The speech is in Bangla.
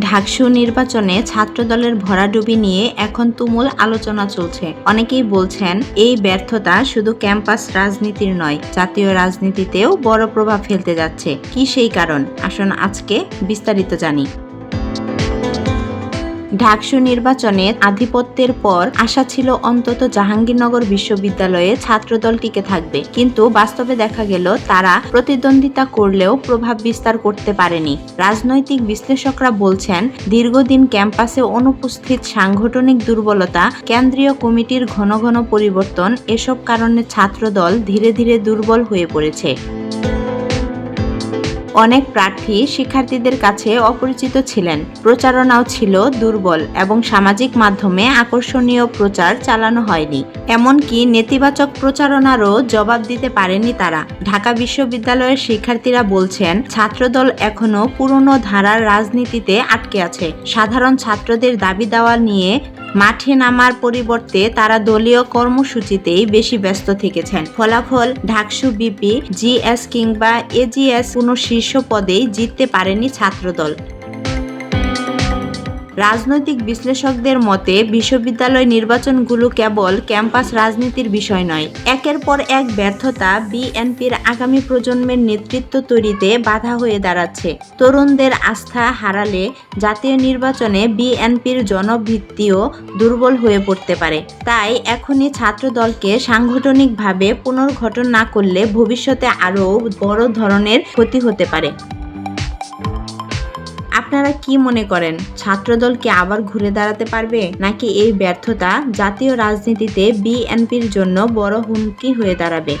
ঢাকসু নির্বাচনে ছাত্রদলের ভরাডুবি নিয়ে এখন তুমুল আলোচনা চলছে। অনেকেই বলছেন, এই ব্যর্থতা শুধু ক্যাম্পাস রাজনীতির নয়, জাতীয় রাজনীতিতেও বড় প্রভাব ফেলতে যাচ্ছে। কি সেই কারণ? আসুন আজকে বিস্তারিত জানি। ঢাকসু নির্বাচনে আধিপত্যের পর আশা ছিল অন্তত জাহাঙ্গীরনগর বিশ্ববিদ্যালয়ে ছাত্রদল টিকে থাকবে। কিন্তু বাস্তবে দেখা গেল, তারা প্রতিদ্বন্দ্বিতা করলেও প্রভাব বিস্তার করতে পারেনি। রাজনৈতিক বিশ্লেষকরা বলছেন, দীর্ঘদিন ক্যাম্পাসে অনুপস্থিত সাংগঠনিক দুর্বলতা, কেন্দ্রীয় কমিটির ঘন ঘন পরিবর্তন, এসব কারণে ছাত্রদল ধীরে ধীরে দুর্বল হয়ে পড়েছে। অনেক প্রার্থী শিক্ষার্থীদের কাছে অপরিচিত ছিলেন। প্রচারণাও ছিল দুর্বল এবং সামাজিক মাধ্যমে আকর্ষণীয় প্রচার চালানো হয়নি। এমনকি নেতিবাচক প্রচারণারও জবাব দিতে পারেনি তারা। ঢাকা বিশ্ববিদ্যালয়ের শিক্ষার্থীরা বলছেন, ছাত্রদল এখনও পুরনো ধারার রাজনীতিতে আটকে আছে। সাধারণ ছাত্রদের দাবি দেওয়া নিয়ে মাঠে নামার পরিবর্তে তারা দলীয় কর্মসূচিতেই বেশি ব্যস্ত থেকেছেন। ফলাফল ঢাকসু বিপি, জিএস কিংবা এজিএস কোনো শীর্ষ পদেই জিততে পারেনি ছাত্রদল। রাজনৈতিক বিশ্লেষকদের মতে, বিশ্ববিদ্যালয় নির্বাচনগুলো কেবল ক্যাম্পাস রাজনীতির বিষয় নয়। একের পর এক ব্যর্থতা বিএনপির আগামী প্রজন্মের নেতৃত্ব তৈরিতে বাধা হয়ে দাঁড়াচ্ছে। তরুণদের আস্থা হারালে জাতীয় নির্বাচনে বিএনপির জনভিত্তিও দুর্বল হয়ে পড়তে পারে। তাই এখনই ছাত্রদলকে সাংগঠনিকভাবে পুনর্গঠন না করলে ভবিষ্যতে আরও বড় ধরনের ক্ষতি হতে পারে। আপনারা কি মনে করেন, ছাত্রদল কি আবার ঘুরে দাঁড়াতে পারবে? নাকি এই ব্যর্থতা জাতীয় রাজনীতিতে বিএনপির জন্য বড় হুমকি হয়ে দাঁড়াবে?